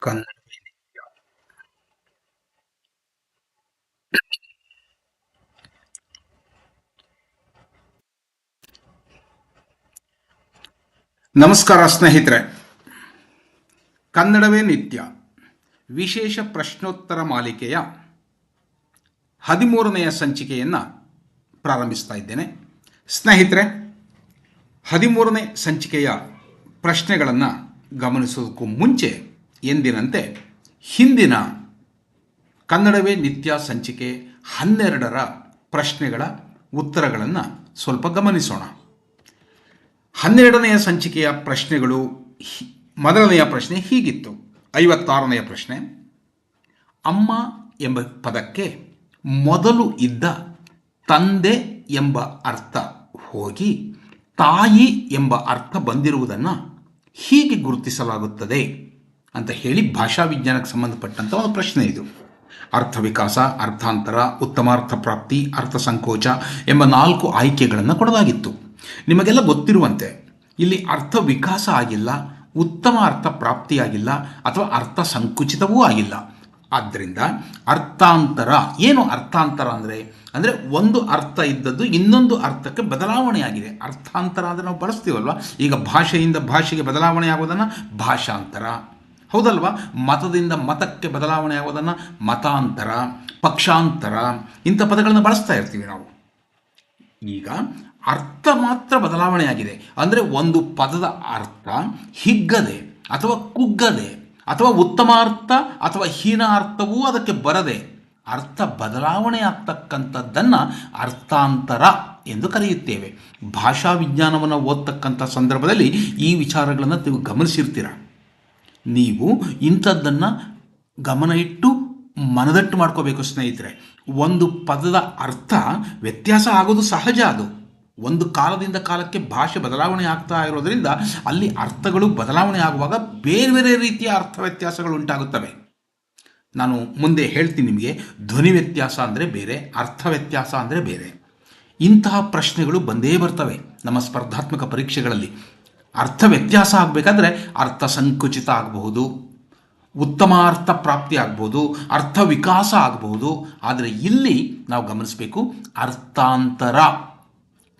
ಕನ್ನಡ ನಮಸ್ಕಾರ ಸ್ನೇಹಿತರೆ. ಕನ್ನಡವೇ ನಿತ್ಯ. ವಿಶೇಷ ಪ್ರಶ್ನೋತ್ತರ ಮಾಲಿಕೆಯ ಹದಿಮೂರನೆಯ ಸಂಚಿಕೆಯನ್ನು ಪ್ರಾರಂಭಿಸ್ತಾ ಇದ್ದೇನೆ. ಸ್ನೇಹಿತರೆ, ಹದಿಮೂರನೇ ಸಂಚಿಕೆಯ ಪ್ರಶ್ನೆಗಳನ್ನು ಗಮನಿಸೋದಕ್ಕೂ ಮುಂಚೆ ಎಂದಿನಂತೆ ಹಿಂದಿನ ಕನ್ನಡವೇ ನಿತ್ಯ ಸಂಚಿಕೆ ಹನ್ನೆರಡರ ಪ್ರಶ್ನೆಗಳ ಉತ್ತರಗಳನ್ನು ಸ್ವಲ್ಪ ಗಮನಿಸೋಣ. ಹನ್ನೆರಡನೆಯ ಸಂಚಿಕೆಯ ಪ್ರಶ್ನೆಗಳು ಮೊದಲನೆಯ ಪ್ರಶ್ನೆ ಹೀಗಿತ್ತು. ಐವತ್ತಾರನೆಯ ಪ್ರಶ್ನೆ, ಅಮ್ಮ ಎಂಬ ಪದಕ್ಕೆ ಮೊದಲು ಇದ್ದ ತಂದೆ ಎಂಬ ಅರ್ಥ ಹೋಗಿ ತಾಯಿ ಎಂಬ ಅರ್ಥ ಬಂದಿರುವುದನ್ನು ಹೀಗೆ ಗುರುತಿಸಲಾಗುತ್ತದೆ. ಅಂತ ಹೇಳಿ ಭಾಷಾ ವಿಜ್ಞಾನಕ್ಕೆ ಸಂಬಂಧಪಟ್ಟಂಥ ಒಂದು ಪ್ರಶ್ನೆ ಇದು. ಅರ್ಥ ವಿಕಾಸ, ಅರ್ಥಾಂತರ, ಉತ್ತಮಾರ್ಥ ಪ್ರಾಪ್ತಿ, ಅರ್ಥ ಸಂಕೋಚ ಎಂಬ ನಾಲ್ಕು ಆಯ್ಕೆಗಳನ್ನು ಕೊಡಲಾಗಿತ್ತು. ನಿಮಗೆಲ್ಲ ಗೊತ್ತಿರುವಂತೆ, ಇಲ್ಲಿ ಅರ್ಥ ವಿಕಾಸ ಆಗಿಲ್ಲ ಉತ್ತಮ ಅರ್ಥ ಪ್ರಾಪ್ತಿಯಾಗಿಲ್ಲ ಅಥವಾ ಅರ್ಥ ಸಂಕುಚಿತವೂ ಆಗಿಲ್ಲ. ಆದ್ದರಿಂದ ಅರ್ಥಾಂತರ, ಏನು ಅರ್ಥಾಂತರ ಅಂದರೆ? ಅಂದರೆ ಒಂದು ಅರ್ಥ ಇದ್ದದ್ದು ಇನ್ನೊಂದು ಅರ್ಥಕ್ಕೆ ಬದಲಾವಣೆಯಾಗಿದೆ. ಅರ್ಥಾಂತರ ಅಂದರೆ ನಾವು ಬಳಸ್ತೀವಲ್ವ? ಈಗ ಭಾಷೆಯಿಂದ ಭಾಷೆಗೆ ಬದಲಾವಣೆ ಆಗೋದನ್ನು ಭಾಷಾಂತರ. ಹೌದಲ್ವಾ? ಮತದಿಂದ ಮತಕ್ಕೆ ಬದಲಾವಣೆ ಆಗೋದನ್ನು ಮತಾಂತರ, ಪಕ್ಷಾಂತರ ಇಂಥ ಪದಗಳನ್ನು ಬಳಸ್ತಾ ಇರ್ತೀವಿ ನಾವು. ಈಗ ಅರ್ಥ ಮಾತ್ರ ಬದಲಾವಣೆಯಾಗಿದೆ ಅಂದರೆ ಒಂದು ಪದದ ಅರ್ಥ ಹಿಗ್ಗದೆ ಅಥವಾ ಕುಗ್ಗದೆ ಅಥವಾ ಉತ್ತಮ ಅರ್ಥ ಅಥವಾ ಹೀನ ಅರ್ಥವೂ ಅದಕ್ಕೆ ಬರದೆ ಅರ್ಥ ಬದಲಾವಣೆ ಆಗ್ತಕ್ಕಂಥದ್ದನ್ನು ಅರ್ಥಾಂತರ ಎಂದು ಕರೆಯುತ್ತೇವೆ. ಭಾಷಾ ವಿಜ್ಞಾನವನ್ನು ಓದ್ತಕ್ಕಂಥ ಸಂದರ್ಭದಲ್ಲಿ ಈ ವಿಚಾರಗಳನ್ನು ನೀವು ಗಮನಿಸಿರ್ತೀರ? ನೀವು ಇಂಥದ್ದನ್ನು ಗಮನ ಇಟ್ಟು ಮನದಟ್ಟು ಮಾಡ್ಕೋಬೇಕು ಸ್ನೇಹಿತರೆ. ಒಂದು ಪದದ ಅರ್ಥ ವ್ಯತ್ಯಾಸ ಆಗೋದು ಸಹಜ ಅದು. ಒಂದು ಕಾಲದಿಂದ ಕಾಲಕ್ಕೆ ಭಾಷೆ ಬದಲಾವಣೆ ಆಗ್ತಾ ಇರೋದರಿಂದ ಅಲ್ಲಿ ಅರ್ಥಗಳು ಬದಲಾವಣೆ ಆಗುವಾಗ ಬೇರೆ ಬೇರೆ ರೀತಿಯ ಅರ್ಥ ವ್ಯತ್ಯಾಸಗಳು ಉಂಟಾಗುತ್ತವೆ. ನಾನು ಮುಂದೆ ಹೇಳ್ತೀನಿ ನಿಮಗೆ, ಧ್ವನಿ ವ್ಯತ್ಯಾಸ ಅಂದರೆ ಬೇರೆ, ಅರ್ಥ ವ್ಯತ್ಯಾಸ ಅಂದರೆ ಬೇರೆ. ಇಂತಹ ಪ್ರಶ್ನೆಗಳು ಬಂದೇ ಬರ್ತವೆ ನಮ್ಮ ಸ್ಪರ್ಧಾತ್ಮಕ ಪರೀಕ್ಷೆಗಳಲ್ಲಿ. ಅರ್ಥ ವ್ಯತ್ಯಾಸ ಆಗಬೇಕಾದ್ರೆ ಅರ್ಥ ಸಂಕುಚಿತ ಆಗಬಹುದು ಉತ್ತಮ ಅರ್ಥ ಪ್ರಾಪ್ತಿ ಆಗ್ಬೋದು ಅರ್ಥ ವಿಕಾಸ ಆಗಬಹುದು. ಆದರೆ ಇಲ್ಲಿ ನಾವು ಗಮನಿಸಬೇಕು ಅರ್ಥಾಂತರ.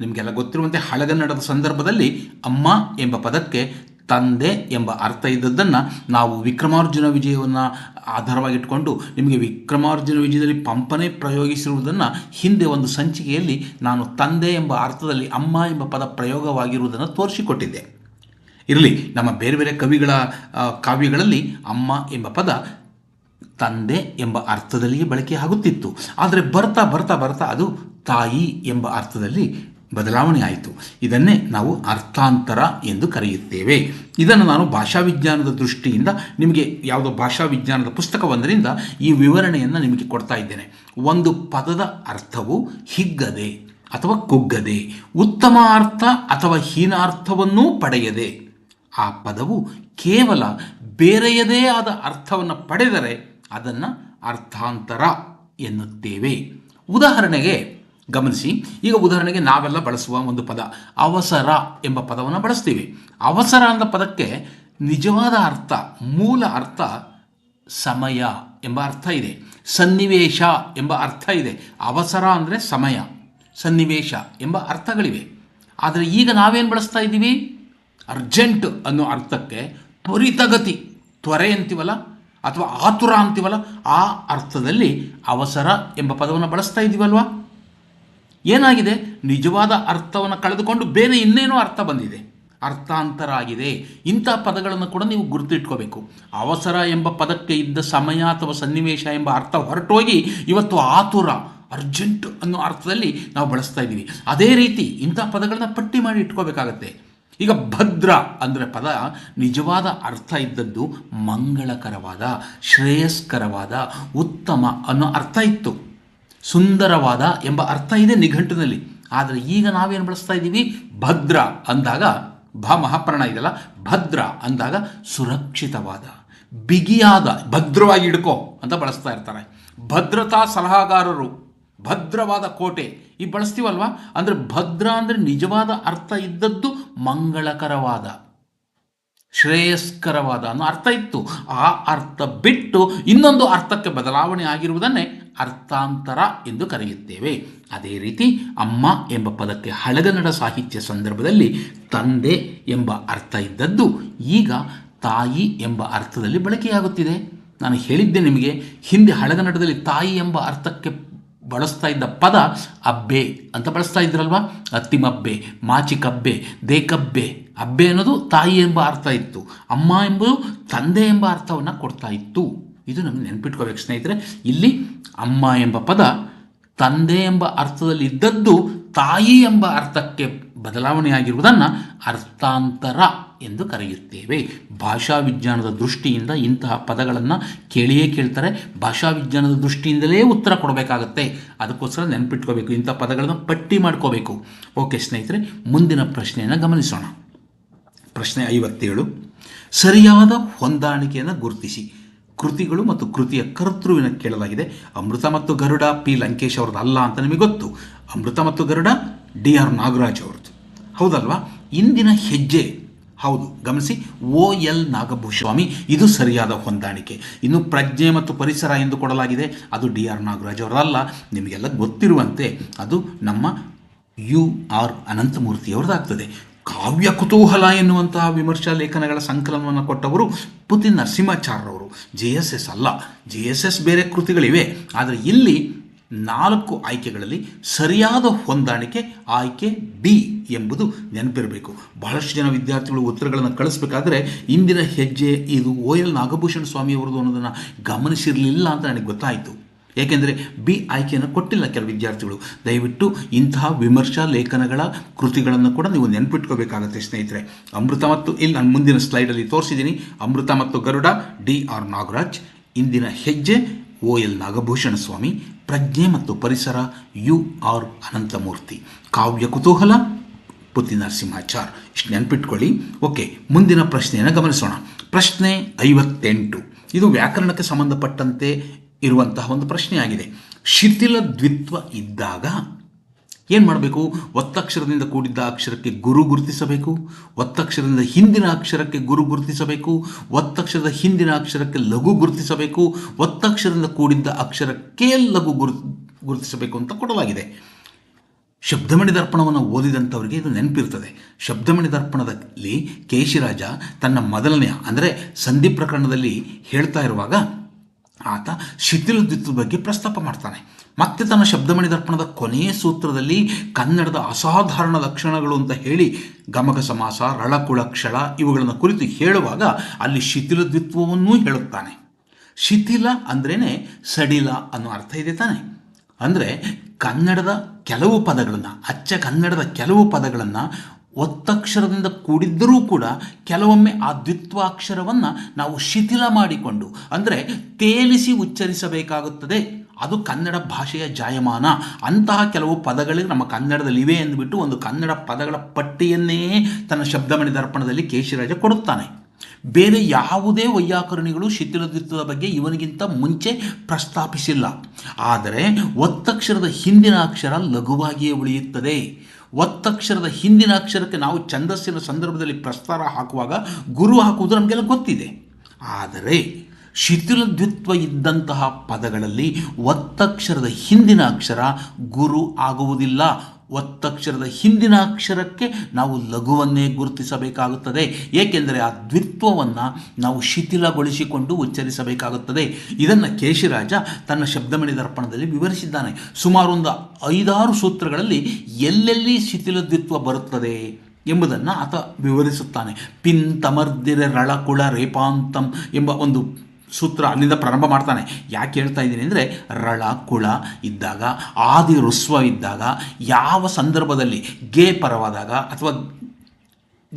ನಿಮಗೆಲ್ಲ ಗೊತ್ತಿರುವಂತೆ ಹಳಗನ್ನಡದ ಸಂದರ್ಭದಲ್ಲಿ ಅಮ್ಮ ಎಂಬ ಪದಕ್ಕೆ ತಂದೆ ಎಂಬ ಅರ್ಥ ಇದ್ದದ್ದನ್ನು ನಾವು ವಿಕ್ರಮಾರ್ಜುನ ವಿಜಯವನ್ನು ಆಧಾರವಾಗಿಟ್ಕೊಂಡು ನಿಮಗೆ ವಿಕ್ರಮಾರ್ಜುನ ವಿಜಯದಲ್ಲಿ ಪಂಪನೆ ಪ್ರಯೋಗಿಸಿರುವುದನ್ನು ಹಿಂದೆ ಒಂದು ಸಂಚಿಕೆಯಲ್ಲಿ ನಾನು ತಂದೆ ಎಂಬ ಅರ್ಥದಲ್ಲಿ ಅಮ್ಮ ಎಂಬ ಪದ ಪ್ರಯೋಗವಾಗಿರುವುದನ್ನು ತೋರಿಸಿಕೊಟ್ಟಿದ್ದೆ. ಇರಲಿ, ನಮ್ಮ ಬೇರೆ ಬೇರೆ ಕವಿಗಳ ಕಾವ್ಯಗಳಲ್ಲಿ ಅಮ್ಮ ಎಂಬ ಪದ ತಂದೆ ಎಂಬ ಅರ್ಥದಲ್ಲಿಯೇ ಬಳಕೆ ಆಗುತ್ತಿತ್ತು. ಆದರೆ ಬರ್ತಾ ಬರ್ತಾ ಬರ್ತಾ ಅದು ತಾಯಿ ಎಂಬ ಅರ್ಥದಲ್ಲಿ ಬದಲಾವಣೆ ಆಯಿತು. ಇದನ್ನೇ ನಾವು ಅರ್ಥಾಂತರ ಎಂದು ಕರೆಯುತ್ತೇವೆ. ಇದನ್ನು ನಾನು ಭಾಷಾ ವಿಜ್ಞಾನದ ದೃಷ್ಟಿಯಿಂದ, ನಿಮಗೆ ಯಾವುದೋ ಭಾಷಾ ವಿಜ್ಞಾನದ ಪುಸ್ತಕವೊಂದರಿಂದ ಈ ವಿವರಣೆಯನ್ನು ನಿಮಗೆ ಕೊಡ್ತಾ ಇದ್ದೇನೆ. ಒಂದು ಪದದ ಅರ್ಥವು ಹಿಗ್ಗದೆ ಅಥವಾ ಕುಗ್ಗದೆ, ಉತ್ತಮ ಅರ್ಥ ಅಥವಾ ಹೀನಾರ್ಥವನ್ನೂ ಪಡೆಯದೆ ಆ ಪದವು ಕೇವಲ ಬೇರೆಯದೇ ಆದ ಅರ್ಥವನ್ನು ಪಡೆದರೆ ಅದನ್ನು ಅರ್ಥಾಂತರ ಎನ್ನುತ್ತೇವೆ. ಉದಾಹರಣೆಗೆ ಗಮನಿಸಿ, ಈಗ ಉದಾಹರಣೆಗೆ ನಾವೆಲ್ಲ ಬಳಸುವ ಒಂದು ಪದ, ಅವಸರ ಎಂಬ ಪದವನ್ನು ಬಳಸ್ತೀವಿ. ಅವಸರ ಅಂದ ಪದಕ್ಕೆ ನಿಜವಾದ ಅರ್ಥ, ಮೂಲ ಅರ್ಥ ಸಮಯ ಎಂಬ ಅರ್ಥ ಇದೆ. ಸನ್ನಿವೇಶ ಎಂಬ ಅರ್ಥ ಇದೆ. ಅವಸರ ಅಂದರೆ ಸಮಯ, ಸನ್ನಿವೇಶ ಎಂಬ ಅರ್ಥಗಳಿವೆ. ಆದರೆ ಈಗ ನಾವೇನು ಬಳಸ್ತಾ ಇದ್ದೀವಿ? ಅರ್ಜೆಂಟ್ ಅನ್ನೋ ಅರ್ಥಕ್ಕೆ ತ್ವರಿತಗತಿ, ತ್ವರೆ ಅಂತೀವಲ್ಲ, ಅಥವಾ ಆತುರ ಅಂತೀವಲ್ಲ, ಆ ಅರ್ಥದಲ್ಲಿ ಅವಸರ ಎಂಬ ಪದವನ್ನು ಬಳಸ್ತಾ ಇದ್ದೀವಲ್ವಾ? ಏನಾಗಿದೆ? ನಿಜವಾದ ಅರ್ಥವನ್ನು ಕಳೆದುಕೊಂಡು ಬೇರೆ ಇನ್ನೇನೋ ಅರ್ಥ ಬಂದಿದೆ. ಅರ್ಥಾಂತರ ಆಗಿದೆ ಇಂಥ ಪದಗಳನ್ನು ಕೂಡ ನೀವು ಗುರುತಿಟ್ಕೋಬೇಕು. ಅವಸರ ಎಂಬ ಪದಕ್ಕೆ ಇದ್ದ ಸಮಯ ಅಥವಾ ಸನ್ನಿವೇಶ ಎಂಬ ಅರ್ಥ ಹೊರಟೋಗಿ ಇವತ್ತು ಆತುರ, ಅರ್ಜೆಂಟ್ ಅನ್ನೋ ಅರ್ಥದಲ್ಲಿ ನಾವು ಬಳಸ್ತಾ ಇದ್ದೀವಿ. ಅದೇ ರೀತಿ ಇಂಥ ಪದಗಳನ್ನ ಪಟ್ಟಿ ಮಾಡಿ ಇಟ್ಕೋಬೇಕಾಗತ್ತೆ. ಈಗ ಭದ್ರ ಅಂದರೆ ಪದ ನಿಜವಾದ ಅರ್ಥ ಇದ್ದದ್ದು ಮಂಗಳಕರವಾದ, ಶ್ರೇಯಸ್ಕರವಾದ, ಉತ್ತಮ ಅನ್ನೋ ಅರ್ಥ ಇತ್ತು. ಸುಂದರವಾದ ಎಂಬ ಅರ್ಥ ಇದೆ ನಿಘಂಟಿನಲ್ಲಿ. ಆದರೆ ಈಗ ನಾವೇನು ಬಳಸ್ತಾ ಇದ್ದೀವಿ? ಭದ್ರ ಅಂದಾಗ, ಭ ಮಹಾಪ್ರಾಣ ಇದೆಯಲ್ಲ? ಭದ್ರ ಅಂದಾಗ ಸುರಕ್ಷಿತವಾದ, ಬಿಗಿಯಾದ, ಭದ್ರವಾಗಿ ಹಿಡ್ಕೋ ಅಂತ ಬಳಸ್ತಾ ಇರ್ತಾರೆ. ಭದ್ರತಾ ಸಲಹಾಗಾರರು, ಭದ್ರವಾದ ಕೋಟೆ ಈ ಬಳಸ್ತೀವಲ್ವ? ಅಂದರೆ ಭದ್ರ ಅಂದರೆ ನಿಜವಾದ ಅರ್ಥ ಇದ್ದದ್ದು ಮಂಗಳಕರವಾದ, ಶ್ರೇಯಸ್ಕರವಾದ ಅನ್ನೋ ಅರ್ಥ ಇತ್ತು. ಆ ಅರ್ಥ ಬಿಟ್ಟು ಇನ್ನೊಂದು ಅರ್ಥಕ್ಕೆ ಬದಲಾವಣೆ ಆಗಿರುವುದನ್ನೇ ಅರ್ಥಾಂತರ ಎಂದು ಕರೆಯುತ್ತೇವೆ. ಅದೇ ರೀತಿ ಅಮ್ಮ ಎಂಬ ಪದಕ್ಕೆ ಹಳಗನ್ನಡ ಸಾಹಿತ್ಯ ಸಂದರ್ಭದಲ್ಲಿ ತಂದೆ ಎಂಬ ಅರ್ಥ ಇದ್ದದ್ದು ಈಗ ತಾಯಿ ಎಂಬ ಅರ್ಥದಲ್ಲಿ ಬಳಕೆಯಾಗುತ್ತಿದೆ. ನಾನು ಹೇಳಿದ್ದೆ ನಿಮಗೆ, ಹಿಂದೆ ಹಳಗನ್ನಡದಲ್ಲಿ ತಾಯಿ ಎಂಬ ಅರ್ಥಕ್ಕೆ ಬಳಸ್ತಾ ಇದ್ದ ಪದ ಅಬ್ಬೆ ಅಂತ ಬಳಸ್ತಾ ಇದ್ರಲ್ವಾ? ಅತ್ತಿಮಬ್ಬೆ, ಮಾಚಿಕಬ್ಬೆ, ದೇಕಬ್ಬೆ. ಅಬ್ಬೆ ಅನ್ನೋದು ತಾಯಿ ಎಂಬ ಅರ್ಥ ಇತ್ತು. ಅಮ್ಮ ಎಂಬುದು ತಂದೆ ಎಂಬ ಅರ್ಥವನ್ನು ಕೊಡ್ತಾ ಇತ್ತು. ಇದು ನಮಗೆ ನೆನ್ಪಿಟ್ಕೋಬೇಕು ಸ್ನೇಹಿತರೆ. ಇಲ್ಲಿ ಅಮ್ಮ ಎಂಬ ಪದ ತಂದೆ ಎಂಬ ಅರ್ಥದಲ್ಲಿ ಇದ್ದದ್ದು ತಾಯಿ ಎಂಬ ಅರ್ಥಕ್ಕೆ ಬದಲಾವಣೆಯಾಗಿರುವುದನ್ನು ಅರ್ಥಾಂತರ ಎಂದು ಕರೆಯುತ್ತೇವೆ. ಭಾಷಾ ವಿಜ್ಞಾನದ ದೃಷ್ಟಿಯಿಂದ ಇಂತಹ ಪದಗಳನ್ನು ಕೇಳಿಯೇ ಕೇಳ್ತಾರೆ. ಭಾಷಾ ವಿಜ್ಞಾನದ ದೃಷ್ಟಿಯಿಂದಲೇ ಉತ್ತರ ಕೊಡಬೇಕಾಗತ್ತೆ. ಅದಕ್ಕೋಸ್ಕರ ನೆನಪಿಟ್ಕೋಬೇಕು. ಇಂಥ ಪದಗಳನ್ನು ಪಟ್ಟಿ ಮಾಡ್ಕೋಬೇಕು. ಓಕೆ ಸ್ನೇಹಿತರೆ, ಮುಂದಿನ ಪ್ರಶ್ನೆಯನ್ನು ಗಮನಿಸೋಣ. ಪ್ರಶ್ನೆ ಐವತ್ತೇಳು. ಸರಿಯಾದ ಹೊಂದಾಣಿಕೆಯನ್ನು ಗುರುತಿಸಿ. ಕೃತಿಗಳು ಮತ್ತು ಕೃತಿಯ ಕರ್ತೃವಿನ ಕೇಳಲಾಗಿದೆ. ಅಮೃತ ಮತ್ತು ಗರುಡ ಪಿ ಲಂಕೇಶ್ ಅವ್ರದ್ದು ಅಲ್ಲ ಅಂತ ನಿಮಗೆ ಗೊತ್ತು. ಅಮೃತ ಮತ್ತು ಗರುಡ ಡಿ ಆರ್ ನಾಗರಾಜ್ ಅವ್ರದ್ದು. ಹೌದಲ್ವಾ? ಇಂದಿನ ಹೆಜ್ಜೆ ಹೌದು, ಗಮನಿಸಿ, ಓ ಎಲ್ ನಾಗಭೂಸ್ವಾಮಿ ಇದು ಸರಿಯಾದ ಹೊಂದಾಣಿಕೆ. ಇನ್ನು ಪ್ರಜ್ಞೆ ಮತ್ತು ಪರಿಸರ ಎಂದು ಕೊಡಲಾಗಿದೆ. ಅದು ಡಿ ಆರ್ ನಾಗರಾಜ್ ಅವರಲ್ಲ ನಿಮಗೆಲ್ಲ ಗೊತ್ತಿರುವಂತೆ ಅದು ನಮ್ಮ ಯು ಆರ್ ಅನಂತಮೂರ್ತಿಯವರದಾಗ್ತದೆ. ಕಾವ್ಯ ಕುತೂಹಲ ಎನ್ನುವಂತಹ ವಿಮರ್ಶಾ ಲೇಖನಗಳ ಸಂಕಲನವನ್ನು ಕೊಟ್ಟವರು ಪುತಿ ನರಸಿಂಹಾಚಾರ್ಯವರು ಜೆ ಎಸ್ ಎಸ್ ಅಲ್ಲ. ಜೆ ಎಸ್ ಎಸ್ ಬೇರೆ ಕೃತಿಗಳಿವೆ. ಆದರೆ ಇಲ್ಲಿ ನಾಲ್ಕು ಆಯ್ಕೆಗಳಲ್ಲಿ ಸರಿಯಾದ ಹೊಂದಾಣಿಕೆ ಆಯ್ಕೆ ಡಿ ಎಂಬುದು ನೆನಪಿರಬೇಕು. ಬಹಳಷ್ಟು ಜನ ವಿದ್ಯಾರ್ಥಿಗಳು ಉತ್ತರಗಳನ್ನು ಕಳಿಸ್ಬೇಕಾದ್ರೆ ಇಂದಿನ ಹೆಜ್ಜೆ ಇದು ಓ ಎಲ್ ನಾಗಭೂಷಣ ಸ್ವಾಮಿಯವರದು ಅನ್ನೋದನ್ನು ಗಮನಿಸಿರಲಿಲ್ಲ ಅಂತ ನನಗೆ ಗೊತ್ತಾಯಿತು. ಏಕೆಂದರೆ ಬಿ ಆಯ್ಕೆಯನ್ನು ಕೊಟ್ಟಿಲ್ಲ ಕೆಲವು ವಿದ್ಯಾರ್ಥಿಗಳು. ದಯವಿಟ್ಟು ಇಂತಹ ವಿಮರ್ಶಾ, ಲೇಖನಗಳ ಕೃತಿಗಳನ್ನು ಕೂಡ ನೀವು ನೆನಪಿಟ್ಕೋಬೇಕಾಗತ್ತೆ ಸ್ನೇಹಿತರೆ. ಅಮೃತ ಮತ್ತು ಇಲ್ಲಿ ನಾನು ಮುಂದಿನ ಸ್ಲೈಡಲ್ಲಿ ತೋರಿಸಿದ್ದೀನಿ. ಅಮೃತ ಮತ್ತು ಗರುಡ, ಡಿ ಆರ್ ನಾಗರಾಜ್. ಇಂದಿನ ಹೆಜ್ಜೆ ಓ ಎಲ್ ನಾಗಭೂಷಣ ಸ್ವಾಮಿ, ಪ್ರಜ್ಞೆ ಮತ್ತು ಪರಿಸರ, ಯು ಆರ್ ಅನಂತಮೂರ್ತಿ. ಕಾವ್ಯ ಕುತೂಹಲ ಪುತಿ ನರಸಿಂಹಾಚಾರ್. ಇಷ್ಟು ನೆನ್ಪಿಟ್ಕೊಳ್ಳಿ. ಓಕೆ, ಮುಂದಿನ ಪ್ರಶ್ನೆಯನ್ನು ಗಮನಿಸೋಣ. ಪ್ರಶ್ನೆ ಐವತ್ತೆಂಟು. ಇದು ವ್ಯಾಕರಣಕ್ಕೆ ಸಂಬಂಧಪಟ್ಟಂತೆ ಇರುವಂತಹ ಒಂದು ಪ್ರಶ್ನೆಯಾಗಿದೆ. ಶಿಥಿಲ ದ್ವಿತ್ವ ಇದ್ದಾಗ ಏನು ಮಾಡಬೇಕು? ಒತ್ತಕ್ಷರದಿಂದ ಕೂಡಿದ್ದ ಅಕ್ಷರಕ್ಕೆ ಗುರು ಗುರುತಿಸಬೇಕು. ಒತ್ತಕ್ಷರದಿಂದ ಹಿಂದಿನ ಅಕ್ಷರಕ್ಕೆ ಗುರು ಗುರುತಿಸಬೇಕು. ಒತ್ತಕ್ಷರದ ಹಿಂದಿನ ಅಕ್ಷರಕ್ಕೆ ಲಘು ಗುರುತಿಸಬೇಕು. ಒತ್ತಕ್ಷರದಿಂದ ಕೂಡಿದ್ದ ಅಕ್ಷರಕ್ಕೆ ಲಘು ಗುರು ಗುರುತಿಸಬೇಕು ಅಂತ ಕೊಡಲಾಗಿದೆ. ಶಬ್ದಮಣಿ ದರ್ಪಣವನ್ನು ಓದಿದಂಥವರಿಗೆ ಇದು ನೆನಪಿರ್ತದೆ. ಶಬ್ದಮಣಿ ದರ್ಪಣದಲ್ಲಿ ಕೇಶಿರಾಜ ತನ್ನ ಮೊದಲನೆಯ, ಅಂದರೆ ಸಂಧಿ ಪ್ರಕರಣದಲ್ಲಿ ಹೇಳ್ತಾ ಇರುವಾಗ ಆತ ಶಿಥಿಲದ್ವಿತ್ವದ ಬಗ್ಗೆ ಪ್ರಸ್ತಾಪ ಮಾಡ್ತಾನೆ. ಮತ್ತೆ ತನ್ನ ಶಬ್ದಮಣಿ ದರ್ಪಣದ ಕೊನೆಯ ಸೂತ್ರದಲ್ಲಿ ಕನ್ನಡದ ಅಸಾಧಾರಣ ಲಕ್ಷಣಗಳು ಅಂತ ಹೇಳಿ ಗಮಕ ಸಮಾಸ ರಳಕುಳಕ್ಷಳ ಇವುಗಳನ್ನು ಕುರಿತು ಹೇಳುವಾಗ ಅಲ್ಲಿ ಶಿಥಿಲ ದ್ವಿತ್ವವನ್ನೂ ಹೇಳುತ್ತಾನೆ. ಶಿಥಿಲ ಅಂದ್ರೇ ಸಡಿಲ ಅನ್ನೋ ಅರ್ಥ ಇದೆ ತಾನೆ. ಅಂದರೆ ಕನ್ನಡದ ಕೆಲವು ಪದಗಳನ್ನು, ಅಚ್ಚ ಕನ್ನಡದ ಕೆಲವು ಪದಗಳನ್ನು ಒತ್ತಕ್ಷರದಿಂದ ಕೂಡಿದ್ದರೂ ಕೂಡ ಕೆಲವೊಮ್ಮೆ ಆ ದ್ವಿತ್ವಾಕ್ಷರವನ್ನು ನಾವು ಶಿಥಿಲ ಮಾಡಿಕೊಂಡು, ಅಂದರೆ ತೇಲಿಸಿ ಉಚ್ಚರಿಸಬೇಕಾಗುತ್ತದೆ. ಅದು ಕನ್ನಡ ಭಾಷೆಯ ಜಾಯಮಾನ. ಅಂತಹ ಕೆಲವು ಪದಗಳಿಗೆ ನಮ್ಮ ಕನ್ನಡದಲ್ಲಿವೆ ಎಂದುಬಿಟ್ಟು ಒಂದು ಕನ್ನಡ ಪದಗಳ ಪಟ್ಟಿಯನ್ನೇ ತನ್ನ ಶಬ್ದಮಣಿ ದರ್ಪಣದಲ್ಲಿ ಕೇಶಿರಾಜ ಕೊಡುತ್ತಾನೆ. ಬೇರೆ ಯಾವುದೇ ವೈಯಾಕರಣಿಗಳು ಶಿಥಿಲದಿತ್ವದ ಬಗ್ಗೆ ಇವನಿಗಿಂತ ಮುಂಚೆ ಪ್ರಸ್ತಾಪಿಸಿಲ್ಲ. ಆದರೆ ಒತ್ತಕ್ಷರದ ಹಿಂದಿನ ಅಕ್ಷರ ಲಘುವಾಗಿಯೇ ಉಳಿಯುತ್ತದೆ. ಒತ್ತಕ್ಷರದ ಹಿಂದಿನ ಅಕ್ಷರಕ್ಕೆ ನಾವು ಛಂದಸ್ಸಿನ ಸಂದರ್ಭದಲ್ಲಿ ಪ್ರಸ್ತಾರ ಹಾಕುವಾಗ ಗುರು ಹಾಕುವುದು ನಮಗೆಲ್ಲ ಗೊತ್ತಿದೆ. ಆದರೆ ಶಿಥಿಲದ್ವಿತ್ವ ಇದ್ದಂತಹ ಪದಗಳಲ್ಲಿ ಒತ್ತಕ್ಷರದ ಹಿಂದಿನ ಅಕ್ಷರ ಗುರು ಆಗುವುದಿಲ್ಲ. ಒತ್ತಕ್ಷರದ ಹಿಂದಿನ ಅಕ್ಷರಕ್ಕೆ ನಾವು ಲಘುವನ್ನೇ ಗುರುತಿಸಬೇಕಾಗುತ್ತದೆ. ಏಕೆಂದರೆ ಆ ದ್ವಿತ್ವವನ್ನು ನಾವು ಶಿಥಿಲಗೊಳಿಸಿಕೊಂಡು ಉಚ್ಚರಿಸಬೇಕಾಗುತ್ತದೆ. ಇದನ್ನು ಕೇಶಿರಾಜ ತನ್ನ ಶಬ್ದಮಣಿ ದರ್ಪಣದಲ್ಲಿ ವಿವರಿಸಿದ್ದಾನೆ. ಸುಮಾರೊಂದು ಐದಾರು ಸೂತ್ರಗಳಲ್ಲಿ ಎಲ್ಲೆಲ್ಲಿ ಶಿಥಿಲ ದ್ವಿತ್ವ ಬರುತ್ತದೆ ಎಂಬುದನ್ನು ಆತ ವಿವರಿಸುತ್ತಾನೆ. ಪಿನ್ ತಮರ್ದಿರೆ ರಳಕುಳ ರೇಪಾಂತಂ ಎಂಬ ಒಂದು ಸೂತ್ರ ಅಲ್ಲಿಂದ ಪ್ರಾರಂಭ ಮಾಡ್ತಾನೆ. ಯಾಕೆ ಹೇಳ್ತಾ ಇದ್ದೀನಿ ಅಂದರೆ, ರಳ, ಕುಳ ಇದ್ದಾಗ, ಆದಿ ಋಸ್ವ ಇದ್ದಾಗ, ಯಾವ ಸಂದರ್ಭದಲ್ಲಿ ಗೇ ಪರವಾದಾಗ ಅಥವಾ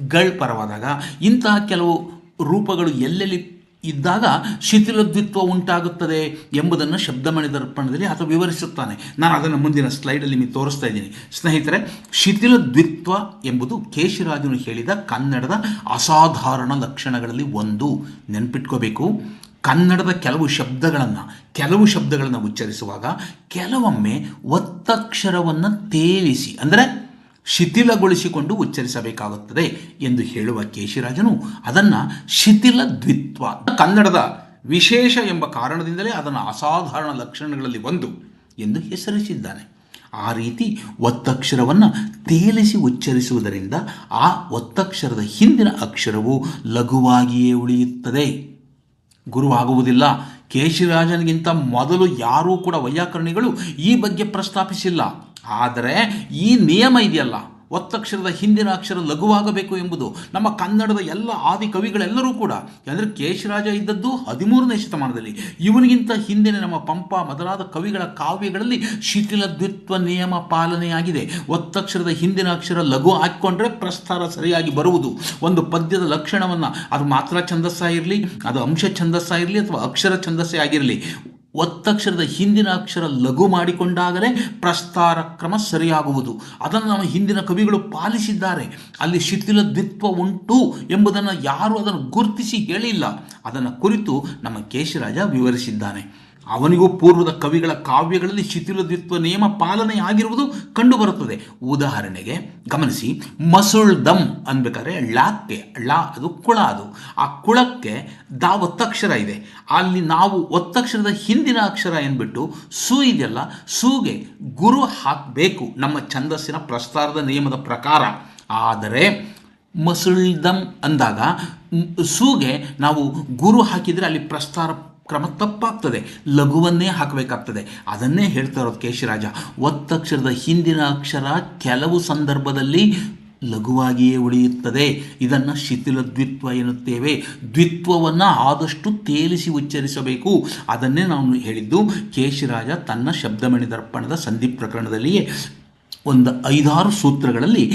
ಗಳ್ ಪರವಾದಾಗ, ಇಂತಹ ಕೆಲವು ರೂಪಗಳು ಎಲ್ಲೆಲ್ಲಿ ಇದ್ದಾಗ ಶಿಥಿಲದ್ವಿತ್ವ ಉಂಟಾಗುತ್ತದೆ ಎಂಬುದನ್ನು ಶಬ್ದಮಣಿ ದರ್ಪಣದಲ್ಲಿ ಅಥವಾ ವಿವರಿಸುತ್ತಾನೆ. ನಾನು ಅದನ್ನು ಮುಂದಿನ ಸ್ಲೈಡಲ್ಲಿ ನಿಮಗೆ ತೋರಿಸ್ತಾ ಇದ್ದೀನಿ. ಸ್ನೇಹಿತರೆ, ಶಿಥಿಲದ್ವಿತ್ವ ಎಂಬುದು ಕೇಶಿರಾಜನು ಹೇಳಿದ ಕನ್ನಡದ ಅಸಾಧಾರಣ ಲಕ್ಷಣಗಳಲ್ಲಿ ಒಂದು. ನೆನ್ಪಿಟ್ಕೋಬೇಕು. ಕನ್ನಡದ ಕೆಲವು ಶಬ್ದಗಳನ್ನು ಕೆಲವು ಶಬ್ದಗಳನ್ನು ಉಚ್ಚರಿಸುವಾಗ ಕೆಲವೊಮ್ಮೆ ಒತ್ತಕ್ಷರವನ್ನು ತೇಲಿಸಿ, ಅಂದರೆ ಶಿಥಿಲಗೊಳಿಸಿಕೊಂಡು ಉಚ್ಚರಿಸಬೇಕಾಗುತ್ತದೆ ಎಂದು ಹೇಳುವ ಕೇಶಿರಾಜನು ಅದನ್ನು ಶಿಥಿಲ ದ್ವಿತ್ವ ಕನ್ನಡದ ವಿಶೇಷ ಎಂಬ ಕಾರಣದಿಂದಲೇ ಅದನ್ನು ಅಸಾಧಾರಣ ಲಕ್ಷಣಗಳಲ್ಲಿ ಒಂದು ಎಂದು ಹೆಸರಿಸಿದ್ದಾನೆ. ಆ ರೀತಿ ಒತ್ತಕ್ಷರವನ್ನು ತೇಲಿಸಿ ಉಚ್ಚರಿಸುವುದರಿಂದ ಆ ಒತ್ತಕ್ಷರದ ಹಿಂದಿನ ಅಕ್ಷರವು ಲಘುವಾಗಿಯೇ ಉಳಿಯುತ್ತದೆ. ಗುರುವಾಗುವುದಿಲ್ಲ. ಕೇಶಿರಾಜನಿಗಿಂತ ಮೊದಲು ಯಾರೂ ಕೂಡ ವೈಯಾಕರಣಿಗಳು ಈ ಬಗ್ಗೆ ಪ್ರಸ್ತಾಪಿಸಿಲ್ಲ. ಆದರೆ ಈ ನಿಯಮ ಇದೆಯಲ್ಲ. ಒತ್ತಕ್ಷರದ ಹಿಂದಿನ ಅಕ್ಷರ ಲಘುವಾಗಬೇಕು ಎಂಬುದು ನಮ್ಮ ಕನ್ನಡದ ಎಲ್ಲ ಆದಿ ಕವಿಗಳೆಲ್ಲರೂ ಕೂಡ ಅಂದರೆ ಕೇಶರಾಜ ಇದ್ದದ್ದು ಹದಿಮೂರನೇ ಶತಮಾನದಲ್ಲಿ. ಇವನಿಗಿಂತ ಹಿಂದಿನ ನಮ್ಮ ಪಂಪ ಮೊದಲಾದ ಕವಿಗಳ ಕಾವ್ಯಗಳಲ್ಲಿ ಶಿಥಿಲ ದ್ವಿತ್ವ ನಿಯಮ ಪಾಲನೆಯಾಗಿದೆ. ಒತ್ತಕ್ಷರದ ಹಿಂದಿನ ಅಕ್ಷರ ಲಘು ಹಾಕಿಕೊಂಡ್ರೆ ಪ್ರಸ್ತಾರ ಸರಿಯಾಗಿ ಬರುವುದು. ಒಂದು ಪದ್ಯದ ಲಕ್ಷಣವನ್ನು ಅದು ಮಾತ್ರ ಛಂದಸ್ಸ ಇರಲಿ, ಅದು ಅಂಶ ಛಂದಸ್ಸ ಇರಲಿ ಅಥವಾ ಅಕ್ಷರ ಛಂದಸ್ಸೇ ಆಗಿರಲಿ. ಒತ್ತಕ್ಷರದ ಹಿಂದಿನ ಅಕ್ಷರ ಲಘು ಮಾಡಿಕೊಂಡಾಗಲೇ ಪ್ರಸ್ತಾರ ಕ್ರಮ ಸರಿಯಾಗುವುದು. ಅದನ್ನು ನಮ್ಮ ಹಿಂದಿನ ಕವಿಗಳು ಪಾಲಿಸಿದ್ದಾರೆ. ಅಲ್ಲಿ ಶಿಥಿಲ ದ್ವಿತ್ವ ಉಂಟು ಎಂಬುದನ್ನು ಯಾರು ಅದನ್ನು ಗುರುತಿಸಿ ಹೇಳಿಲ್ಲ. ಅದನ್ನು ಕುರಿತು ನಮ್ಮ ಕೇಶರಾಜ ವಿವರಿಸಿದ್ದಾನೆ. ಅವನಿಗೂ ಪೂರ್ವದ ಕವಿಗಳ ಕಾವ್ಯಗಳಲ್ಲಿ ಶಿಥಿಲದ್ವಿತ್ವ ನಿಯಮ ಪಾಲನೆ ಆಗಿರುವುದು ಕಂಡುಬರುತ್ತದೆ. ಉದಾಹರಣೆಗೆ, ಗಮನಿಸಿ, ಮಸುಳ್ ದಮ್ ಅನ್ಬೇಕಾದ್ರೆ ಳಾಕ್ಕೆ, ಳ ಅದು ಕುಳ ಅದು ಆ ಕುಳಕ್ಕೆ ದಾ ಒತ್ತಕ್ಷರ ಇದೆ. ಅಲ್ಲಿ ನಾವು ಒತ್ತಕ್ಷರದ ಹಿಂದಿನ ಅಕ್ಷರ ಎಂದ್ಬಿಟ್ಟು ಸು ಇದೆಯಲ್ಲ, ಸೂಗೆ ಗುರು ಹಾಕಬೇಕು ನಮ್ಮ ಛಂದಸ್ಸಿನ ಪ್ರಸ್ತಾರದ ನಿಯಮದ ಪ್ರಕಾರ. ಆದರೆ ಮಸುಳ್ದಮ್ ಅಂದಾಗ ಸೂಗೆ ನಾವು ಗುರು ಹಾಕಿದರೆ ಅಲ್ಲಿ ಪ್ರಸ್ತಾರ ಕ್ರಮ ತಪ್ಪಾಗ್ತದೆ. ಲಘುವನ್ನೇ ಹಾಕಬೇಕಾಗ್ತದೆ. ಅದನ್ನೇ ಹೇಳ್ತಾ ಇರೋದು ಕೇಶರಾಜ. ಒತ್ತಕ್ಷರದ ಹಿಂದಿನ ಅಕ್ಷರ ಕೆಲವು ಸಂದರ್ಭದಲ್ಲಿ ಲಘುವಾಗಿಯೇ ಉಳಿಯುತ್ತದೆ. ಇದನ್ನು ಶಿಥಿಲ ದ್ವಿತ್ವ ಎನ್ನುತ್ತೇವೆ. ದ್ವಿತ್ವವನ್ನು ಆದಷ್ಟು ತೇಲಿಸಿ ಉಚ್ಚರಿಸಬೇಕು. ಅದನ್ನೇ ನಾನು ಹೇಳಿದ್ದು. ಕೇಶಿರಾಜ ತನ್ನ ಶಬ್ದಮಣಿ ದರ್ಪಣದ ಸಂಧಿ ಪ್ರಕರಣದಲ್ಲಿಯೇ ಒಂದು ಐದಾರು ಸೂತ್ರಗಳಲ್ಲಿ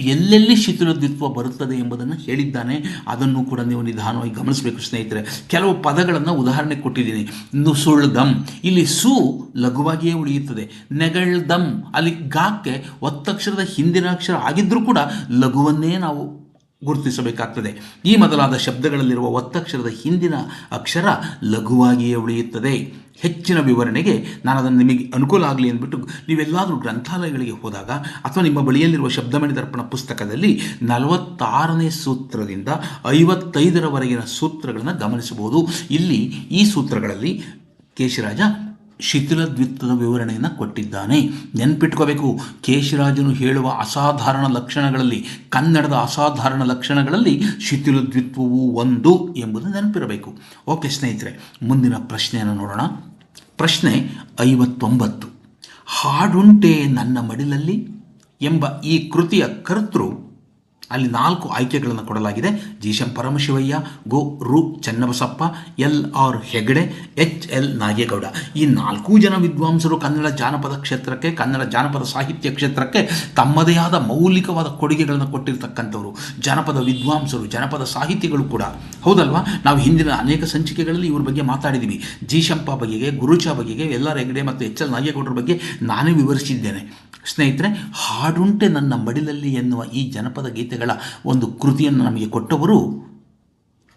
ಎಲ್ಲೆಲ್ಲಿ ಶಿಥಿಲದ್ವಿತ್ವ ಬರುತ್ತದೆ ಎಂಬುದನ್ನು ಹೇಳಿದ್ದಾನೆ. ಅದನ್ನು ಕೂಡ ನೀವು ನಿಧಾನವಾಗಿ ಗಮನಿಸಬೇಕು ಸ್ನೇಹಿತರೆ. ಕೆಲವು ಪದಗಳನ್ನು ಉದಾಹರಣೆ ಕೊಟ್ಟಿದ್ದೀನಿ. ನುಸುಳ್ದಮ್ ಇಲ್ಲಿ ಸು ಲಘುವಾಗಿಯೇ ಉಳಿಯುತ್ತದೆ. ನೆಗಳ್ದಮ್ ಅಲ್ಲಿ ಗಾಕ್ಕೆ ಒತ್ತಕ್ಷರದ ಹಿಂದಿನ ಅಕ್ಷರ ಆಗಿದ್ದರೂ ಕೂಡ ಲಘುವನ್ನೇ ನಾವು ಗುರುತಿಸಬೇಕಾಗ್ತದೆ. ಈ ಮೊದಲಾದ ಶಬ್ದಗಳಲ್ಲಿರುವ ಒತ್ತಕ್ಷರದ ಹಿಂದಿನ ಅಕ್ಷರ ಲಘುವಾಗಿಯೇ ಉಳಿಯುತ್ತದೆ. ಹೆಚ್ಚಿನ ವಿವರಣೆಗೆ ನಾನು ಅದನ್ನು ನಿಮಗೆ ಅನುಕೂಲ ಆಗಲಿ ಅಂದ್ಬಿಟ್ಟು ನೀವೆಲ್ಲಾದರೂ ಗ್ರಂಥಾಲಯಗಳಿಗೆ ಹೋದಾಗ ಅಥವಾ ನಿಮ್ಮ ಬಳಿಯಲ್ಲಿರುವ ಶಬ್ದಮಣಿ ದರ್ಪಣ ಪುಸ್ತಕದಲ್ಲಿ ನಲವತ್ತಾರನೇ ಸೂತ್ರದಿಂದ ಐವತ್ತೈದರವರೆಗಿನ ಸೂತ್ರಗಳನ್ನು ಗಮನಿಸಬಹುದು. ಇಲ್ಲಿ ಈ ಸೂತ್ರಗಳಲ್ಲಿ ಕೇಶರಾಜ ಶಿಥಿಲ ದ್ವಿತ್ವದ ವಿವರಣೆಯನ್ನು ಕೊಟ್ಟಿದ್ದಾನೆ. ನೆನ್ಪಿಟ್ಕೋಬೇಕು. ಕೇಶರಾಜನು ಹೇಳುವ ಅಸಾಧಾರಣ ಲಕ್ಷಣಗಳಲ್ಲಿ, ಕನ್ನಡದ ಅಸಾಧಾರಣ ಲಕ್ಷಣಗಳಲ್ಲಿ ಶಿಥಿಲ ದ್ವಿತ್ವವು ಒಂದು ಎಂಬುದು ನೆನಪಿರಬೇಕು. ಓಕೆ ಸ್ನೇಹಿತರೆ, ಮುಂದಿನ ಪ್ರಶ್ನೆಯನ್ನು ನೋಡೋಣ. ಪ್ರಶ್ನೆ ಐವತ್ತೊಂಬತ್ತು. ಹಾಡುಂಟೆ ನನ್ನ ಮಡಿಲಲ್ಲಿ ಎಂಬ ಈ ಕೃತಿಯ ಕರ್ತೃ ಅಲ್ಲಿ ನಾಲ್ಕು ಆಯ್ಕೆಗಳನ್ನು ಕೊಡಲಾಗಿದೆ. Jeesham Paramashivaiah, Go Ru Channabasappa, L R Hegde, H L Nagegowda. ಈ ನಾಲ್ಕೂ ಜನ ವಿದ್ವಾಂಸರು ಕನ್ನಡ ಜಾನಪದ ಕ್ಷೇತ್ರಕ್ಕೆ, ಕನ್ನಡ ಜಾನಪದ ಸಾಹಿತ್ಯ ಕ್ಷೇತ್ರಕ್ಕೆ ತಮ್ಮದೇ ಆದ ಮೌಲಿಕವಾದ ಕೊಡುಗೆಗಳನ್ನು ಕೊಟ್ಟಿರತಕ್ಕಂಥವರು. ಜಾನಪದ ವಿದ್ವಾಂಸರು, ಜನಪದ ಸಾಹಿತಿಗಳು ಕೂಡ. ಹೌದಲ್ವಾ? ನಾವು ಹಿಂದಿನ ಅನೇಕ ಸಂಚಿಕೆಗಳಲ್ಲಿ ಇವ್ರ ಬಗ್ಗೆ ಮಾತಾಡಿದ್ದೀವಿ ಜೀಶಂಪ ಬಗೆಗೆ, ಗುರುಚ ಬಗೆಗೆ, ಎಲ್ ಆರ್ ಹೆಗಡೆ ಮತ್ತು ಎಚ್ ಎಲ್ ನಾಗೇಗೌಡರ ಬಗ್ಗೆ ನಾನೇ ವಿವರಿಸಿದ್ದೇನೆ. ಸ್ನೇಹಿತರೆ ಹಾಡುಂಟೆ ನನ್ನ ಮಡಿಲಲ್ಲಿ ಎನ್ನುವ ಈ ಜನಪದ ಗೀತೆಗಳ ಒಂದು ಕೃತಿಯನ್ನು ನಮಗೆ ಕೊಟ್ಟವರು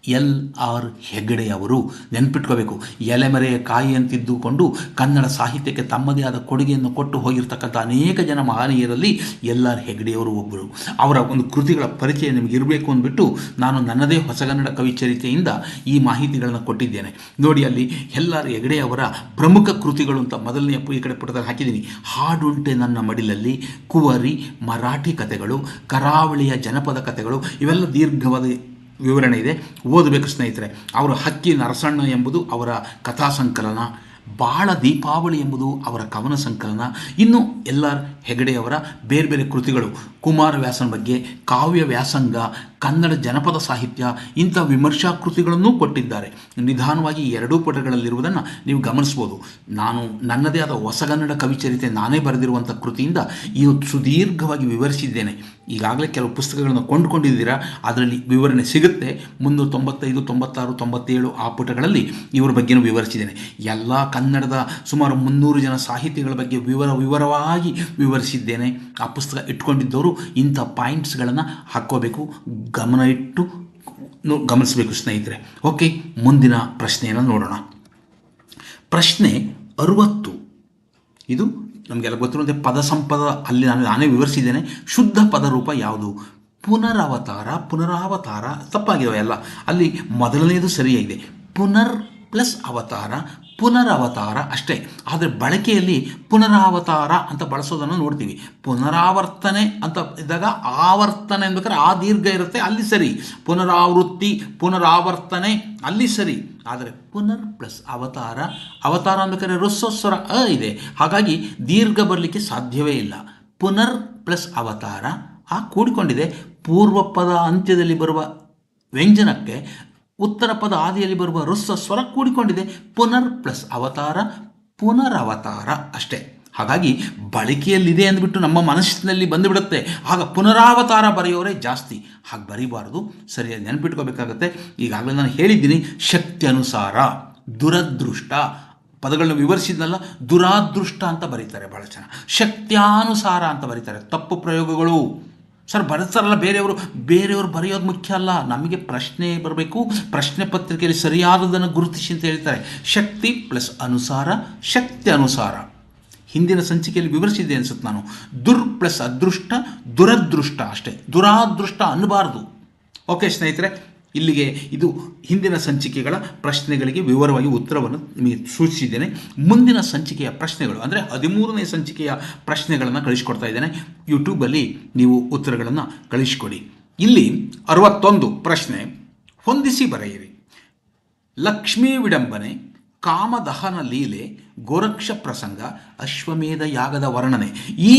ಎಲ್ ಆರ್ ಹೆಗ್ಡೆ ಅವರು ನೆನ್ಪಿಟ್ಕೋಬೇಕು. ಎಲೆಮರೆಯ ಕಾಯಿ ಅಂತಿದ್ದುಕೊಂಡು ಕನ್ನಡ ಸಾಹಿತ್ಯಕ್ಕೆ ತಮ್ಮದೇ ಆದ ಕೊಡುಗೆಯನ್ನು ಕೊಟ್ಟು ಹೋಗಿರ್ತಕ್ಕಂಥ ಅನೇಕ ಜನ ಮಹನೀಯರಲ್ಲಿ ಎಲ್ ಆರ್ ಹೆಗ್ಡೆಯವರು ಒಬ್ಬರು. ಅವರ ಒಂದು ಕೃತಿಗಳ ಪರಿಚಯ ನಿಮಗೆ ಇರಬೇಕು ಅಂದ್ಬಿಟ್ಟು ನಾನು ನನ್ನದೇ ಹೊಸಗನ್ನಡ ಕವಿಚರಿತೆಯಿಂದ ಈ ಮಾಹಿತಿಗಳನ್ನು ಕೊಟ್ಟಿದ್ದೇನೆ. ನೋಡಿ ಅಲ್ಲಿ ಎಲ್ ಆರ್ ಹೆಗ್ಡೆಯವರ ಪ್ರಮುಖ ಕೃತಿಗಳು ಅಂತ ಮೊದಲನೆಯ ಪು- ಈ ಕಡೆ ಪುಟದಲ್ಲಿ ಹಾಕಿದ್ದೀನಿ. ಹಾಡುಂಟೆ ನನ್ನ ಮಡಿಲಲ್ಲಿ, ಕುವರಿ, ಮರಾಠಿ ಕಥೆಗಳು ಕರಾವಳಿಯ ಜನಪದ ಕಥೆಗಳು ಇವೆಲ್ಲ ದೀರ್ಘವಾದ ವಿವರಣೆ ಇದೆ. ಓದಬೇಕು ಸ್ನೇಹಿತರೆ, ಅವರು ಹಕ್ಕಿ ನರಸಣ್ಣ ಎಂಬುದು ಅವರ ಕಥಾ ಸಂಕಲನ, ಬಾಳ ದೀಪಾವಳಿ ಎಂಬುದು ಅವರ ಕವನ ಸಂಕಲನ, ಇನ್ನು ಎಲ್ ಆರ್ ಹೆಗಡೆಯವರ ಬೇರೆ ಬೇರೆ ಕೃತಿಗಳು, ಕುಮಾರ ವ್ಯಾಸನ ಬಗ್ಗೆ, ಕಾವ್ಯ ವ್ಯಾಸಂಗ, ಕನ್ನಡ ಜನಪದ ಸಾಹಿತ್ಯ, ಇಂಥ ವಿಮರ್ಶಾ ಕೃತಿಗಳನ್ನೂ ಕೊಟ್ಟಿದ್ದಾರೆ. ನಿಧಾನವಾಗಿ ಎರಡೂ ಪಟಗಳಲ್ಲಿರುವುದನ್ನು ನೀವು ಗಮನಿಸ್ಬೋದು. ನಾನು ನನ್ನದೇ ಆದ ಹೊಸಗನ್ನಡ ಕವಿಚರಿತೆ ನಾನೇ ಬರೆದಿರುವಂಥ ಕೃತಿಯಿಂದ ಇದು ಸುದೀರ್ಘವಾಗಿ ವಿವರಿಸಿದ್ದೇನೆ. ಈಗಾಗಲೇ ಕೆಲವು ಪುಸ್ತಕಗಳನ್ನು ಕೊಂಡುಕೊಂಡಿದ್ದೀರಾ? ಅದರಲ್ಲಿ ವಿವರಣೆ ಸಿಗುತ್ತೆ. ಮುನ್ನೂರ ತೊಂಬತ್ತೈದು, ತೊಂಬತ್ತಾರು, ತೊಂಬತ್ತೇಳು ಆ ಪುಟಗಳಲ್ಲಿ ಇವರ ಬಗ್ಗೆನೂ ವಿವರಿಸಿದ್ದೇನೆ. ಎಲ್ಲ ಕನ್ನಡದ ಸುಮಾರು ಮುನ್ನೂರು ಜನ ಸಾಹಿತಿಗಳ ಬಗ್ಗೆ ವಿವರ, ವಿವರವಾಗಿ ವಿವರಿಸಿದ್ದೇನೆ. ಆ ಪುಸ್ತಕ ಇಟ್ಕೊಂಡಿದ್ದವರು ಇಂಥ ಪಾಯಿಂಟ್ಸ್ಗಳನ್ನು ಹಾಕ್ಕೋಬೇಕು, ಗಮನ ಇಟ್ಟು ಗಮನಿಸಬೇಕು ಸ್ನೇಹಿತರೆ. ಓಕೆ, ಮುಂದಿನ ಪ್ರಶ್ನೆಯನ್ನು ನೋಡೋಣ. ಪ್ರಶ್ನೆ ಅರುವತ್ತು. ಇದು ನಮಗೆಲ್ಲ ಗೊತ್ತಿರುವಂತೆ ಪದ ಸಂಪದ ಅಲ್ಲಿ ನಾನು ನಾನೇ ವಿವರಿಸಿದ್ದೇನೆ. ಶುದ್ಧ ಪದರೂಪ ಯಾವುದು? ಪುನರವತಾರ, ಪುನರಾವತಾರ ತಪ್ಪಾಗಿದೆ ಎಲ್ಲ. ಅಲ್ಲಿ ಮೊದಲನೆಯದು ಸರಿಯಾಗಿದೆ. ಪುನರ್ ಪ್ಲಸ್ ಅವತಾರ, ಪುನರವತಾರ ಅಷ್ಟೇ. ಆದರೆ ಬಳಕೆಯಲ್ಲಿ ಪುನರಾವತಾರ ಅಂತ ಬಳಸೋದನ್ನು ನೋಡ್ತೀವಿ. ಪುನರಾವರ್ತನೆ ಅಂತ ಇದ್ದಾಗ ಆವರ್ತನೆ ಅನ್ಬೇಕಾದ್ರೆ ಆ ದೀರ್ಘ ಇರುತ್ತೆ, ಅಲ್ಲಿ ಸರಿ. ಪುನರಾವೃತ್ತಿ, ಪುನರಾವರ್ತನೆ, ಅಲ್ಲಿ ಸರಿ. ಆದರೆ ಪುನರ್ ಪ್ಲಸ್ ಅವತಾರ. ಅವತಾರ ಅನ್ಬೇಕಾದ್ರೆ ರಸ್ವಸ್ವರ ಅ ಇದೆ. ಹಾಗಾಗಿ ದೀರ್ಘ ಬರಲಿಕ್ಕೆ ಸಾಧ್ಯವೇ ಇಲ್ಲ. ಪುನರ್ ಪ್ಲಸ್ ಅವತಾರ. ಆ ಕೂಡಿಕೊಂಡಿದೆ. ಪೂರ್ವ ಪದ ಅಂತ್ಯದಲ್ಲಿ ಬರುವ ವ್ಯಂಜನಕ್ಕೆ ಉತ್ತರ ಪದ ಆದಿಯಲ್ಲಿ ಬರುವ ರಸ್ವ ಸ್ವರ ಕೂಡಿಕೊಂಡಿದೆ. ಪುನರ್ ಪ್ಲಸ್ ಅವತಾರ. ಪುನರವತಾರ ಅಷ್ಟೇ. ಹಾಗಾಗಿ ಬಳಕೆಯಲ್ಲಿದೆ ಅಂದ್ಬಿಟ್ಟು ನಮ್ಮ ಮನಸ್ಸಿನಲ್ಲಿ ಬಂದುಬಿಡುತ್ತೆ. ಆಗ ಪುನರಾವತಾರ ಬರೆಯೋರೇ ಜಾಸ್ತಿ. ಹಾಗೆ ಬರೀಬಾರ್ದು. ಸರಿಯಾಗಿ ನೆನಪಿಟ್ಕೋಬೇಕಾಗತ್ತೆ. ಈಗಾಗಲೇ ನಾನು ಹೇಳಿದ್ದೀನಿ, ಶಕ್ತಿ ಅನುಸಾರ, ದುರದೃಷ್ಟ. ಪದಗಳನ್ನು ವಿವರಿಸಿದ್ನಲ್ಲ, ದುರಾದೃಷ್ಟ ಅಂತ ಬರೀತಾರೆ ಭಾಳ ಜನ. ಶಕ್ತ್ಯಾನುಸಾರ ಅಂತ ಬರೀತಾರೆ. ತಪ್ಪು ಪ್ರಯೋಗಗಳು. ಸರ್, ಬರೆಸ್ತಾರಲ್ಲ ಬೇರೆಯವರು. ಬೇರೆಯವರು ಬರೆಯೋದು ಮುಖ್ಯ ಅಲ್ಲ. ನಮಗೆ ಪ್ರಶ್ನೆ ಬರಬೇಕು. ಪ್ರಶ್ನೆ ಪತ್ರಿಕೆಯಲ್ಲಿ ಸರಿಯಾದದನ್ನು ಗುರುತಿಸಿ ಅಂತ ಹೇಳ್ತಾರೆ. ಶಕ್ತಿ ಪ್ಲಸ್ ಅನುಸಾರ, ಶಕ್ತಿ ಅನುಸಾರ. ಹಿಂದಿನ ಸಂಚಿಕೆಯಲ್ಲಿ ವಿವರಿಸಿದ್ದೆ ಅನ್ಸುತ್ತೆ ನಾನು. ದುರ್ ಪ್ಲಸ್ ಅದೃಷ್ಟ, ದುರದೃಷ್ಟ ಅಷ್ಟೇ. ದುರಾದೃಷ್ಟ ಅನ್ನಬಾರ್ದು. ಓಕೆ ಸ್ನೇಹಿತರೆ, ಇಲ್ಲಿಗೆ ಇದು ಹಿಂದಿನ ಸಂಚಿಕೆಗಳ ಪ್ರಶ್ನೆಗಳಿಗೆ ವಿವರವಾಗಿ ಉತ್ತರವನ್ನು ನಿಮಗೆ ಸೂಚಿಸಿದ್ದೇನೆ. ಮುಂದಿನ ಸಂಚಿಕೆಯ ಪ್ರಶ್ನೆಗಳು, ಅಂದರೆ ಹದಿಮೂರನೇ ಸಂಚಿಕೆಯ ಪ್ರಶ್ನೆಗಳನ್ನು ಕಳಿಸ್ಕೊಡ್ತಾ ಇದ್ದೇನೆ. ಯೂಟ್ಯೂಬಲ್ಲಿ ನೀವು ಉತ್ತರಗಳನ್ನು ಕಳಿಸ್ಕೊಡಿ. ಇಲ್ಲಿ ಅರವತ್ತೊಂದು ಪ್ರಶ್ನೆ, ಹೊಂದಿಸಿ ಬರೆಯಿರಿ. ಲಕ್ಷ್ಮೀ ವಿಡಂಬನೆ ಕಾಮದಹನ ಲೀಲೆ, ಗೋರಕ್ಷ ಪ್ರಸಂಗ, ಅಶ್ವಮೇಧ ಯಾಗದ ವರ್ಣನೆ. ಈ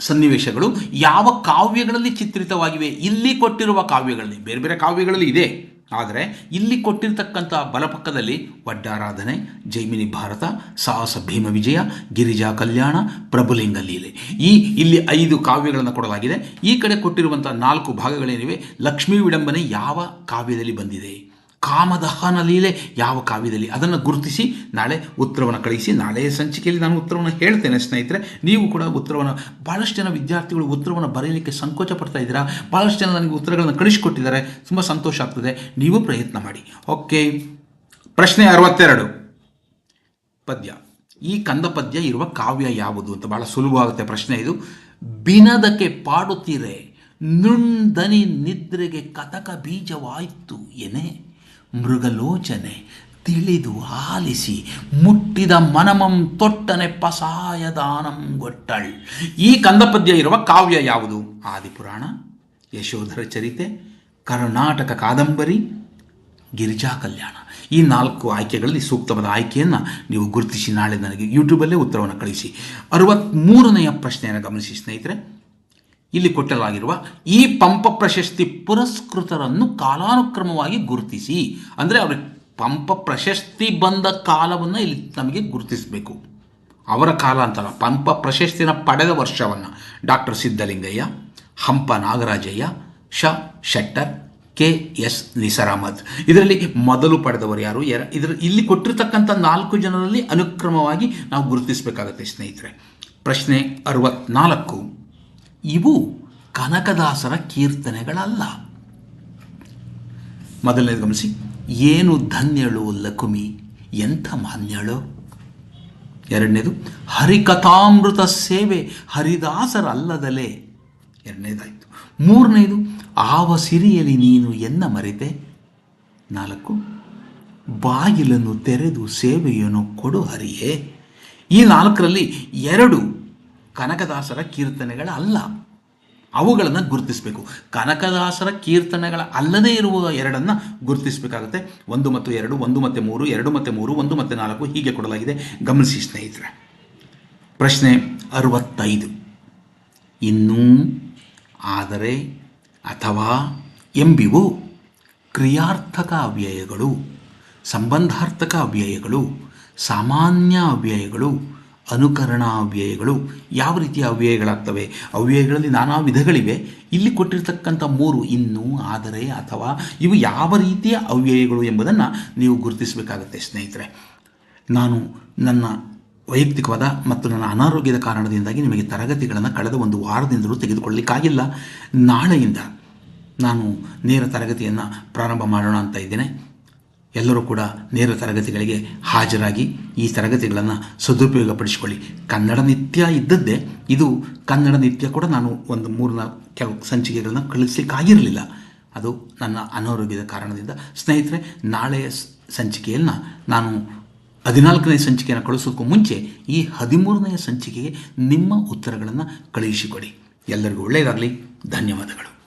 ಸನ್ನಿವೇಶಗಳು ಯಾವ ಕಾವ್ಯಗಳಲ್ಲಿ ಚಿತ್ರಿತವಾಗಿವೆ? ಇಲ್ಲಿ ಕೊಟ್ಟಿರುವ ಕಾವ್ಯಗಳಲ್ಲಿ, ಬೇರೆ ಬೇರೆ ಕಾವ್ಯಗಳಲ್ಲಿ ಇದೆ. ಆದರೆ ಇಲ್ಲಿ ಕೊಟ್ಟಿರತಕ್ಕಂಥ ಬಲಪಕ್ಕದಲ್ಲಿ ವಡ್ಡಾರಾಧನೆ, ಜೈಮಿನಿ ಭಾರತ, ಸಾಹಸ ಭೀಮ ವಿಜಯ, ಗಿರಿಜಾ ಕಲ್ಯಾಣ, ಪ್ರಭುಲಿಂಗ ಲೀಲೆ. ಈ ಇಲ್ಲಿ ಐದು ಕಾವ್ಯಗಳನ್ನು ಕೊಡಲಾಗಿದೆ. ಈ ಕಡೆ ಕೊಟ್ಟಿರುವಂಥ ನಾಲ್ಕು ಭಾಗಗಳೇನಿವೆ? ಲಕ್ಷ್ಮೀ ವಿಡಂಬನೆ ಯಾವ ಕಾವ್ಯದಲ್ಲಿ ಬಂದಿದೆ? ಕಾಮದಹನ ಲೀಲೆ ಯಾವ ಕಾವ್ಯದಲ್ಲಿ? ಅದನ್ನು ಗುರುತಿಸಿ ನಾಳೆ ಉತ್ತರವನ್ನು ಕಳಿಸಿ. ನಾಳೆ ಸಂಚಿಕೆಯಲ್ಲಿ ನಾನು ಉತ್ತರವನ್ನು ಹೇಳ್ತೇನೆ ಸ್ನೇಹಿತರೆ. ನೀವು ಕೂಡ ಉತ್ತರವನ್ನು ಭಾಳಷ್ಟು ಜನ ವಿದ್ಯಾರ್ಥಿಗಳು ಉತ್ತರವನ್ನು ಬರೆಯಲಿಕ್ಕೆ ಸಂಕೋಚ ಪಡ್ತಾ ಇದ್ದೀರಾ? ಭಾಳಷ್ಟು ಜನ ನನಗೆ ಉತ್ತರಗಳನ್ನು ಕಳಿಸಿಕೊಟ್ಟಿದ್ದಾರೆ. ತುಂಬ ಸಂತೋಷ ಆಗ್ತದೆ. ನೀವು ಪ್ರಯತ್ನ ಮಾಡಿ. ಓಕೆ. ಪ್ರಶ್ನೆ ಅರವತ್ತೆರಡು. ಪದ್ಯ. ಈ ಕಂದ ಪದ್ಯ ಇರುವ ಕಾವ್ಯ ಯಾವುದು ಅಂತ ಭಾಳ ಸುಲಭವಾಗುತ್ತೆ ಪ್ರಶ್ನೆ ಇದು. ಬಿನದಕ್ಕೆ ಪಾಡುತ್ತೀರೆ? ನುಣ್ದನಿ ನಿದ್ರೆಗೆ ಕತಕ ಬೀಜವಾಯಿತು ಎನೆ? ಮೃಗಲೋಚನೆ, ತಿಳಿದು ಆಲಿಸಿ, ಮುಟ್ಟಿದ ಮನಮಂ ತೊಟ್ಟನೆ ಪಸಾಯದಾನಂ ಗೊಟ್ಟಳ್. ಈ ಕಂದಪದ್ಯ ಇರುವ ಕಾವ್ಯ ಯಾವುದು? ಆದಿಪುರಾಣ, ಯಶೋಧರ ಚರಿತೆ, ಕರ್ನಾಟಕ ಕಾದಂಬರಿ, ಗಿರಿಜಾ ಕಲ್ಯಾಣ. ಈ ನಾಲ್ಕು ಆಯ್ಕೆಗಳಲ್ಲಿ ಸೂಕ್ತವಾದ ಆಯ್ಕೆಯನ್ನು ನೀವು ಗುರುತಿಸಿ, ನಾಳೆ ನನಗೆ ಯೂಟ್ಯೂಬಲ್ಲೇ ಉತ್ತರವನ್ನು ಕಳಿಸಿ. ಅರವತ್ತ್ಮೂರನೆಯ ಪ್ರಶ್ನೆಯನ್ನು ಗಮನಿಸಿ ಸ್ನೇಹಿತರೆ. ಇಲ್ಲಿ ಕೊಟ್ಟಲಾಗಿರುವ ಈ ಪಂಪ ಪ್ರಶಸ್ತಿ ಪುರಸ್ಕೃತರನ್ನು ಕಾಲಾನುಕ್ರಮವಾಗಿ ಗುರುತಿಸಿ. ಅಂದರೆ ಅವ್ರಿಗೆ ಪಂಪ ಪ್ರಶಸ್ತಿ ಬಂದ ಕಾಲವನ್ನು ಇಲ್ಲಿ ನಮಗೆ ಗುರುತಿಸಬೇಕು. ಅವರ ಕಾಲ ಅಂತಲ್ಲ, ಪಂಪ ಪ್ರಶಸ್ತಿನ ಪಡೆದ ವರ್ಷವನ್ನು. Doctor Siddalingaiah Hampa Nagarajaiah, Sha Shettar, K S Nisar Ahmed ಇದರಲ್ಲಿ ಮೊದಲು ಪಡೆದವರು ಯಾರು? ಎರ ಇದರ ಇಲ್ಲಿ ಕೊಟ್ಟಿರ್ತಕ್ಕಂಥ ನಾಲ್ಕು ಜನರಲ್ಲಿ ಅನುಕ್ರಮವಾಗಿ ನಾವು ಗುರುತಿಸಬೇಕಾಗತ್ತೆ ಸ್ನೇಹಿತರೆ. ಪ್ರಶ್ನೆ ಅರವತ್ನಾಲ್ಕು. ಇವು ಕನಕದಾಸರ ಕೀರ್ತನೆಗಳಲ್ಲ. ಮೊದಲನೇದು ಗಮನಿಸಿ, ಏನು ಧನ್ಯಳು ಲಕುಮಿ, ಎಂಥ ಮಾನ್ಯಳು? ಎರಡನೇದು, ಹರಿಕಥಾಮೃತ ಸೇವೆ ಹರಿದಾಸರಲ್ಲದಲೆ. ಎರಡನೇದಾಯಿತು. ಮೂರನೇದು, ಆವ ಸಿರಿಯಲ್ಲಿ ನೀನು ಎನ್ನ ಮರೆತೆ? ನಾಲ್ಕು, ಬಾಗಿಲನ್ನು ತೆರೆದು ಸೇವೆಯನ್ನು ಕೊಡು ಹರಿಯೇ. ಈ ನಾಲ್ಕರಲ್ಲಿ ಎರಡು ಕನಕದಾಸರ ಕೀರ್ತನೆಗಳ ಅಲ್ಲ. ಅವುಗಳನ್ನು ಗುರುತಿಸಬೇಕು. ಕನಕದಾಸರ ಕೀರ್ತನೆಗಳ ಅಲ್ಲದೇ ಇರುವ ಎರಡನ್ನು ಗುರುತಿಸಬೇಕಾಗುತ್ತೆ. ಒಂದು ಮತ್ತು ಎರಡು, ಒಂದು ಮತ್ತು ಮೂರು, ಎರಡು ಮತ್ತು ಮೂರು, ಒಂದು ಮತ್ತು ನಾಲ್ಕು ಹೀಗೆ ಕೊಡಲಾಗಿದೆ. ಗಮನಿಸಿ ಸ್ನೇಹಿತರೆ. ಪ್ರಶ್ನೆ ಅರವತ್ತೈದು. ಇನ್ನೂ, ಆದರೆ, ಅಥವಾ ಎಂಬಿವು ಕ್ರಿಯಾರ್ಥಕ ಅವ್ಯಯಗಳು, ಸಂಬಂಧಾರ್ಥಕ ಅವ್ಯಯಗಳು, ಸಾಮಾನ್ಯ ಅವ್ಯಯಗಳು ಅನುಕರಣ ಅವ್ಯಯಗಳು ಯಾವ ರೀತಿಯ ಅವ್ಯಯಗಳಾಗ್ತವೆ? ಅವ್ಯಯಗಳಲ್ಲಿ ನಾನಾ ವಿಧಗಳಿವೆ. ಇಲ್ಲಿ ಕೊಟ್ಟಿರ್ತಕ್ಕಂಥ ಮೂರು ಇನ್ನು, ಆದರೆ ಅಥವಾ ಇವು ಯಾವ ರೀತಿಯ ಅವ್ಯಯಗಳು ಎಂಬುದನ್ನು ನೀವು ಗುರುತಿಸಬೇಕಾಗುತ್ತೆ ಸ್ನೇಹಿತರೆ. ನಾನು ನನ್ನ ವೈಯಕ್ತಿಕವಾದ ಮತ್ತು ನನ್ನ ಅನಾರೋಗ್ಯದ ಕಾರಣದಿಂದಾಗಿ ನಿಮಗೆ ತರಗತಿಗಳನ್ನು ಕಳೆದ ಒಂದು ವಾರದಿಂದಲೂ ತೆಗೆದುಕೊಳ್ಳಲಿಕ್ಕಾಗಿಲ್ಲ ನಾಳೆಯಿಂದ ನಾನು ನೇರ ತರಗತಿಯನ್ನು ಪ್ರಾರಂಭ ಮಾಡೋಣ ಅಂತ ಇದ್ದೇನೆ. ಎಲ್ಲರೂ ಕೂಡ ನೇರ ತರಗತಿಗಳಿಗೆ ಹಾಜರಾಗಿ ಈ ತರಗತಿಗಳನ್ನು ಸದುಪಯೋಗಪಡಿಸಿಕೊಳ್ಳಿ. ಕನ್ನಡ ನಿತ್ಯ ಇದ್ದದ್ದೇ ಇದು ಕನ್ನಡ ನಿತ್ಯ ಕೂಡ ನಾನು ಒಂದು ಮೂರು ನಾಲ್ಕು ಸಂಚಿಕೆಗಳನ್ನು ಕಳಿಸ್ಲಿಕ್ಕಾಗಿರಲಿಲ್ಲ. ಅದು ನನ್ನ ಅನಾರೋಗ್ಯದ ಕಾರಣದಿಂದ. ಸ್ನೇಹಿತರೆ ನಾಳೆಯ ಸಂಚಿಕೆಯನ್ನು ನಾನು ಹದಿನಾಲ್ಕನೇ ಸಂಚಿಕೆಯನ್ನು ಕಳಿಸೋಕ್ಕೂ ಮುಂಚೆ ಈ ಹದಿಮೂರನೆಯ ಸಂಚಿಕೆಗೆ ನಿಮ್ಮ ಉತ್ತರಗಳನ್ನು ಕಳುಹಿಸಿಕೊಡಿ. ಎಲ್ಲರಿಗೂ ಒಳ್ಳೆಯದಾಗಲಿ. ಧನ್ಯವಾದಗಳು.